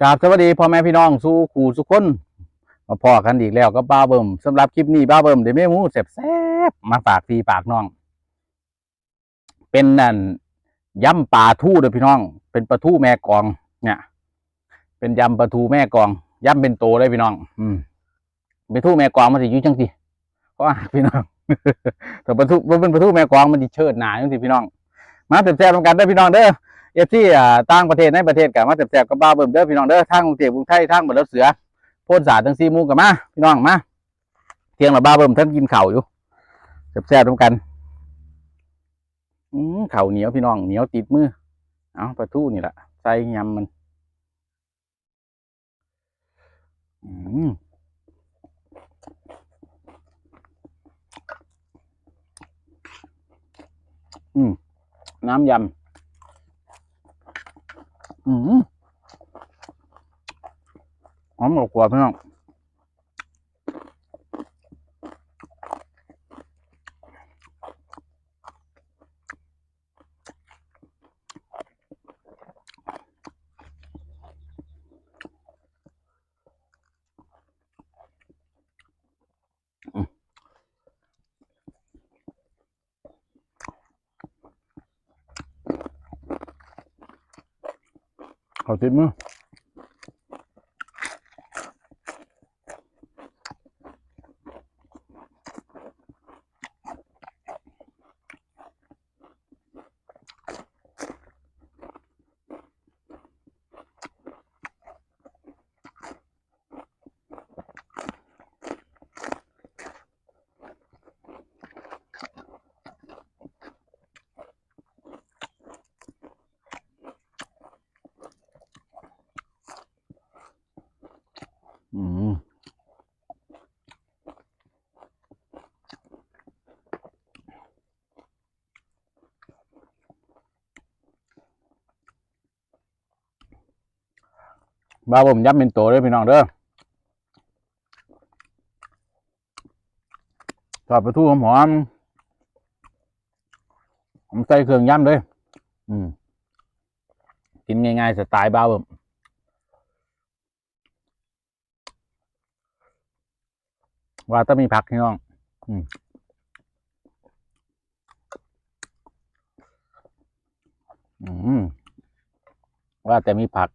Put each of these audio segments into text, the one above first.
กราบสวัสดีพ่อแม่พี่น้องสู่ขู่สุกคนมาพอกันอีกแล้วก็บ้าเบิ่มสำหรับคลิปนี้บ้าเบิ่มเดี๋ยวเมนูแซ่บๆมาฝากพี่ฝากน้อง เป็นนั่นยำปลาทู่เด้อพี่น้อง เป็นปลาทู่แม่กอง เนี่ย เป็นยำปลาทูแม่กองยำเป็นโตเลยพี่น้อง อืมปลาทู่แม่กองมันสิอยู่จังสิเพราะพี่น้องแต่ปลาทูมันเป็นปลาทู่แม่กองมันสิเชิดหนาจังสิพี่น้อง มาแซ่บๆกันเด้พี่น้องเด้อ เอฟซีอ่าต่างประเทศในประเทศกับมาแสบๆกับบ้าเบิ่มเด้อพี่น้องเด้อทางกรุงเทพกรุงไทยทางบัดเลือเสือโพนสาดทั้งซีมูกับมาพี่น้องมาเที่ยงละบ้าเบิ่มท่านกินข้าอยู่แซ่บๆร่วมกันอืมข้าเหนียวพี่น้องเหนียวติดมือเอาปลาทูนี่แหละใส่ยำมันอืมอืมน้ำยำ อืมหอมกว่าพี่น้อง เข บ้าผมยับเป็นโตเลยพี่น้องเด้อทอดปลาทูหอมๆผมใส่เครื่องย่ำเลย อืม กินง่ายๆสไตล์บ้าผมว่าต้องมีผักพี่น้อง อืมอืมว่าแต่มีผัก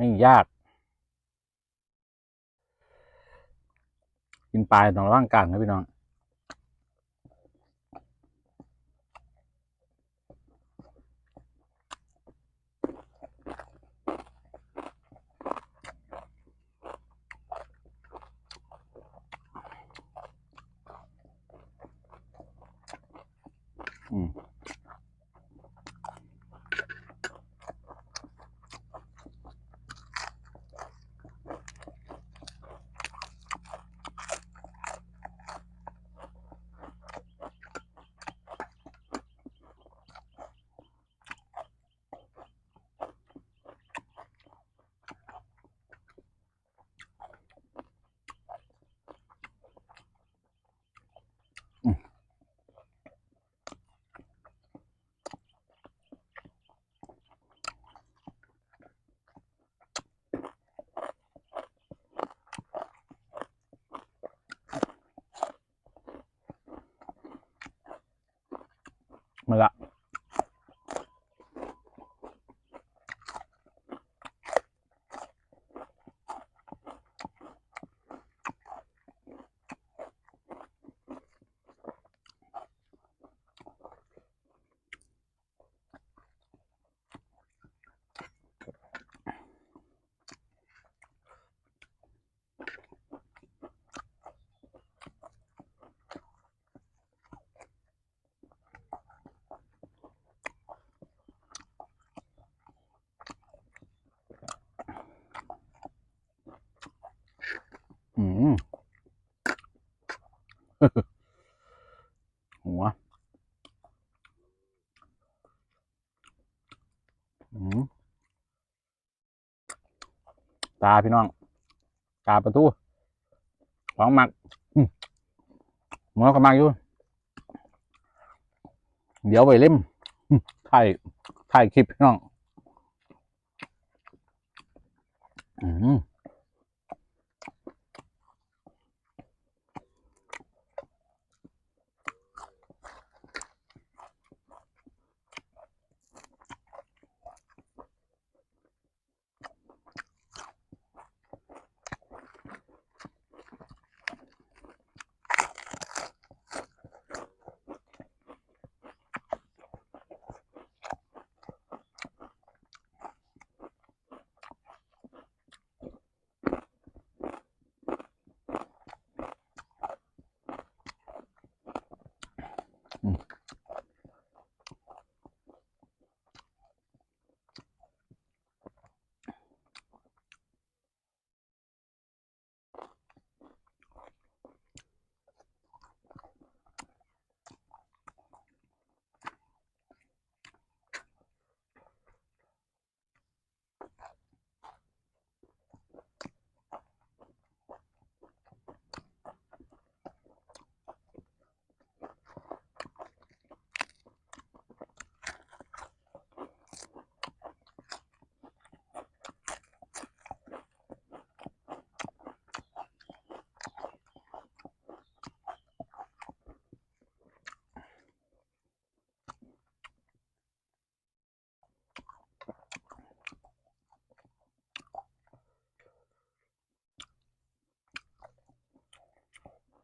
ไม่ยาก กินปลายต้องร่างกลางนะพี่น้องอืม มาละ อืม หัวตาพี่น้อง ตาประตู ของหมักอืมหมอก็มักอยู่ เดี๋ยวไปเล่มถ่ายถ่ายคลิปพี่น้อง อืม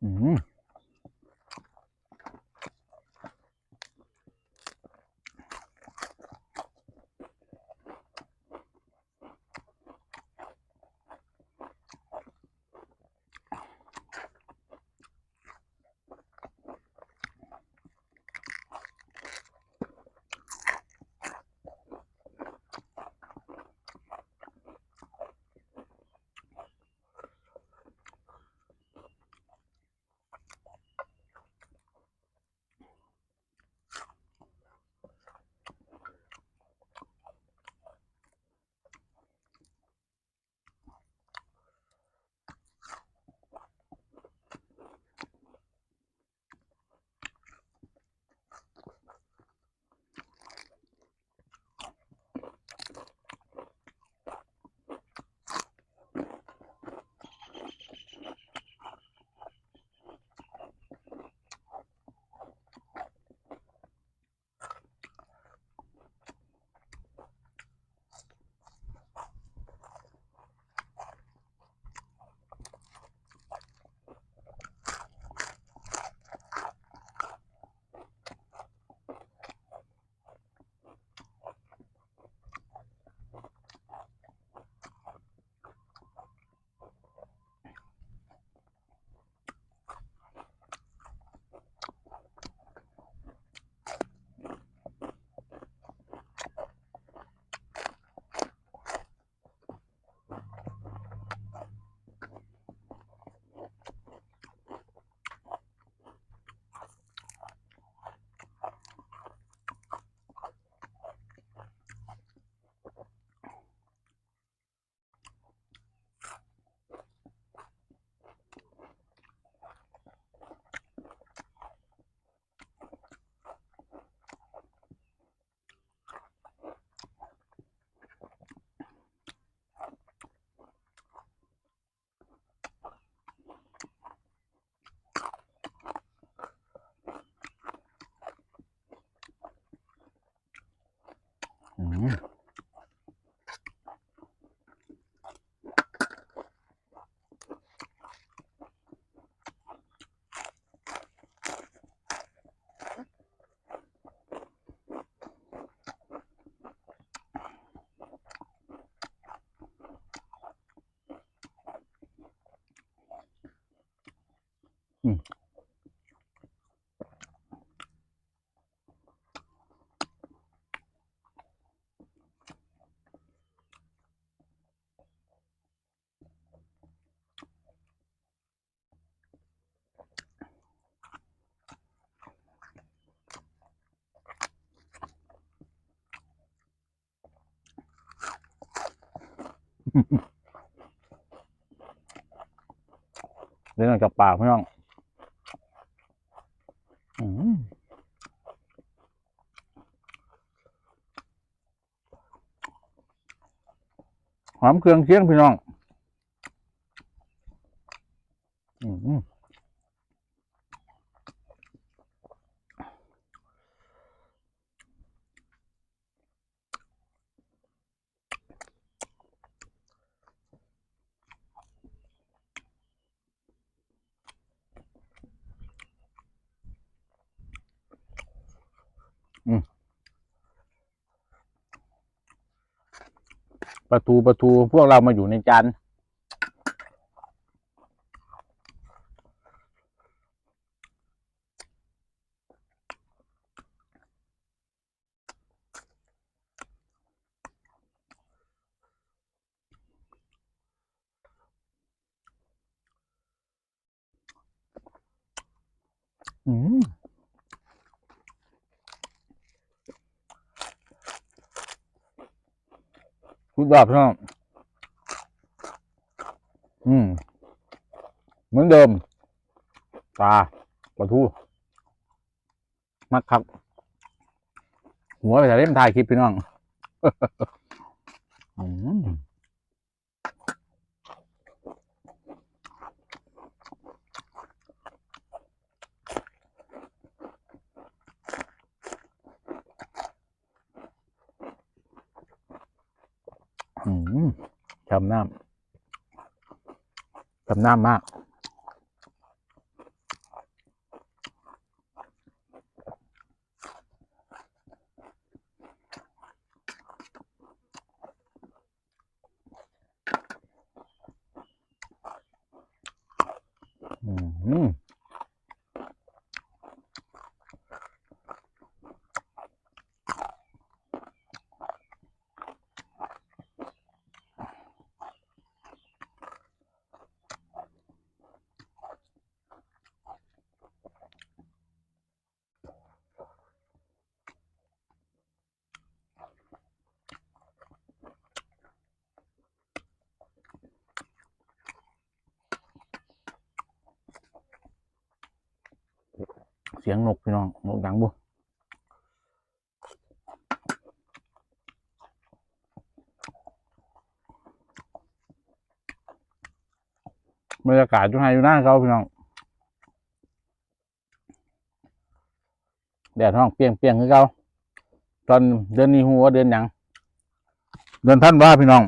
อื เล่นออกจากปากพี่น้องหอมเครื่องเคียงพี่น้อง ป ลาทูปลาทูพวกเรามาอยู่ในจานอืม คุดแบบพี่น้องอืม เหมือนเดิม ตาปลาทูมักครับ หัวไปแต่เล่มถ่ายคลิปพี่น้อง อืมอืม จำน้ำจำน้ำมาก อืมเสียงนกพี่น้องนกดังบุบรรยากาศจุไฮอยู่หน้าเขาพี่น้องแดดห้องเปรียงเปรียงคือเขาตอนเดือนนี้หัวเดือนหยังเดือนท่านว่าพี่น้อง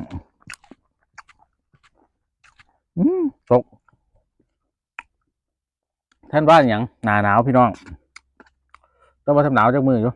อืมตก ท่านว่าอย่างหนาหนาวพี่น้องต้องมาทำหนาวจากมืออยู่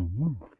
Mm-hmm.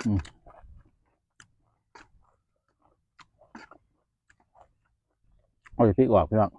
เอาไปพริกออกพี่น้อง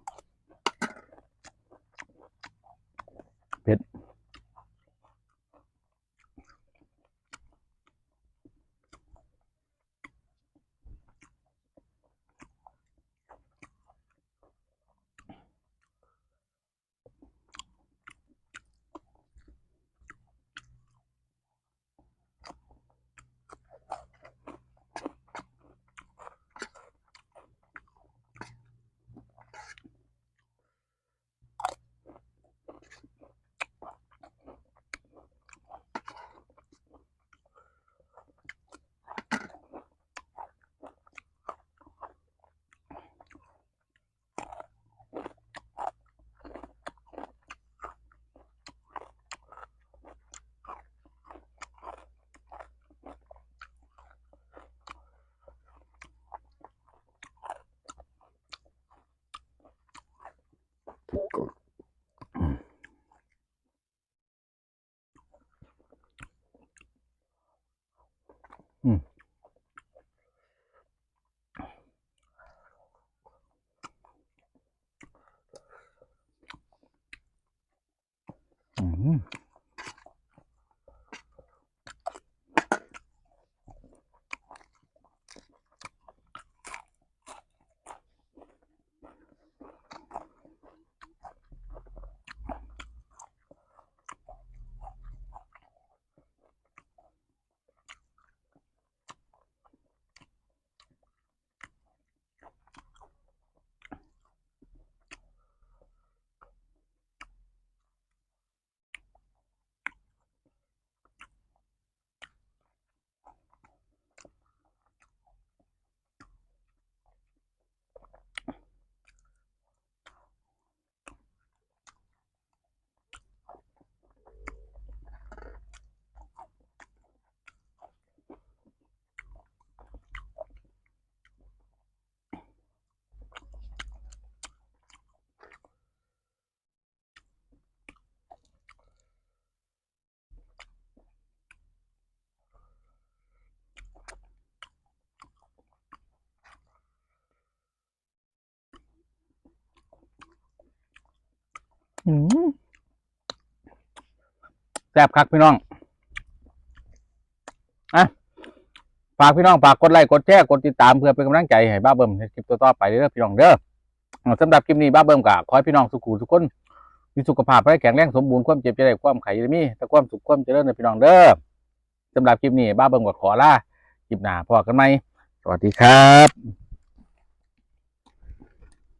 แซ่บคักพี่น้องอะฝากพี่น้องฝากกดไลค์กดแชร์กดติดตามเพื่อเป็นกำลังใจให้บ้าเบิ่มในคลิปต่อๆไปเด้อพี่น้องเด้อสำหรับคลิปนี้บ้าเบิ่มก็ขอให้พี่น้องสุขุทุกคนมีสุขภาพแข็งแรงสมบูรณ์ความเจ็บจะได้ความไข่จะมีแต่ความสุขความเจริญในพี่น้องเด้อสำหรับคลิปนี้บ้าเบิ่มก็ขอลาคลิปหน้าพอกันไหมสวัสดีครับ